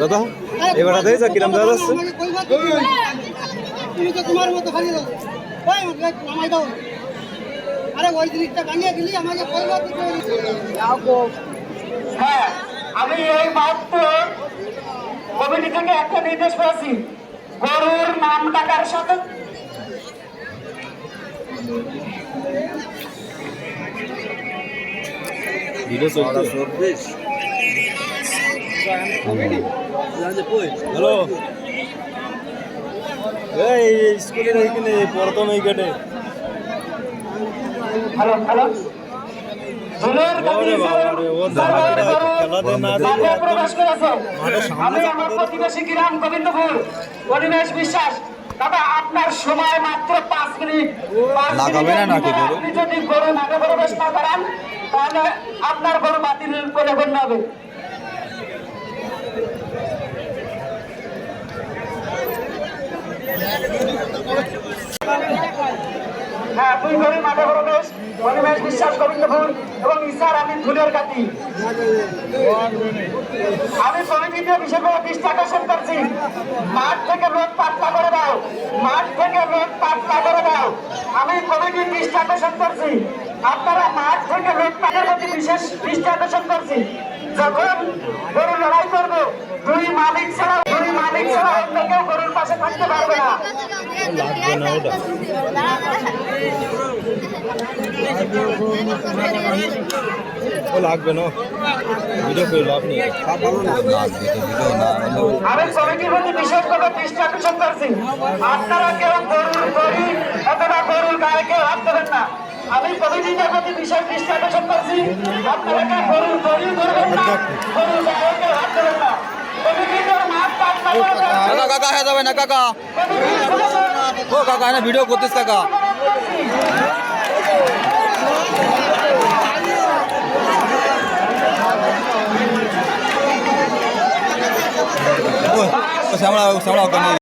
দাদা এবারটা দিয়ে যা কিরাম দেওয়া যাচ্ছে? তুমি তো তোমার মতো খালি দাও ওই নামাই দাও আরে ওই জিনিসটা ভাঙিয়ে দিলি আমাকে কইবা দিতে হ্যাঁ আমি এই মাত্র কমিটি থেকে একটা নির্দেশ পেয়েছি। গরুর নাম ডাকার সাথে। ভিডিও চলছে। হ্যালো এই স্কুলের এইখানে প্রথম হ্যালো হ্যালো আমি আমার প্রতিবেশী গ্রাম গোবিন্দপুর বিশ্বাস। দাদা আপনার সময় মাত্র পাঁচ মিনিট লাগাবে না নাকি গরু? আপনি যদি গরু মাঠে প্রবেশ না করান তাহলে আপনার গরু বাতিল করে গণ্য হবে হ্যাঁ দুই গরু মাঠে প্রবেশ পরিবেশ বিশ্বাস গোবিন্দপুর এবং ইসার আমি ধুলের কাটি আমি কমিটিতে বিশেষ করে দৃষ্টি আকর্ষণ করছি। মাঠ থেকে লোক পাতলা করে দাও। মাঠ থেকে লোক পাতলা করে দাও। আমি কমিটির দৃষ্টি আকর্ষণ করছি। আপনারা মাঠ থেকে লোক পাতের প্রতি বিশেষ দৃষ্টি আকর্ষণ করছি। যখন গরু লড়াই করব, দুই মালিক ছাড়া গরুর পাশে থাকতে পারবে না। লাগবে না। ভিডিও করে লাভ নেই। আমি কমিটির প্রতি বিশেষভাবে দৃষ্টি আকর্ষণ করছি। আপনারা কেউ গরুর গরি অথবা গরুর গায়ে কেউ হাত দেবেন না। আমি কমিটির প্রতি বিশেষ দৃষ্টি আকর্ষণ করছি। আপনারা গরুর গরি ধরবেন না। গরুর গায়ে কেউ হাত કાકા હે તમે ના કાકા? ઓ કાકા એને વીડિયો ગોતીશ કાકા. સાંભળાવો સાંભળાવો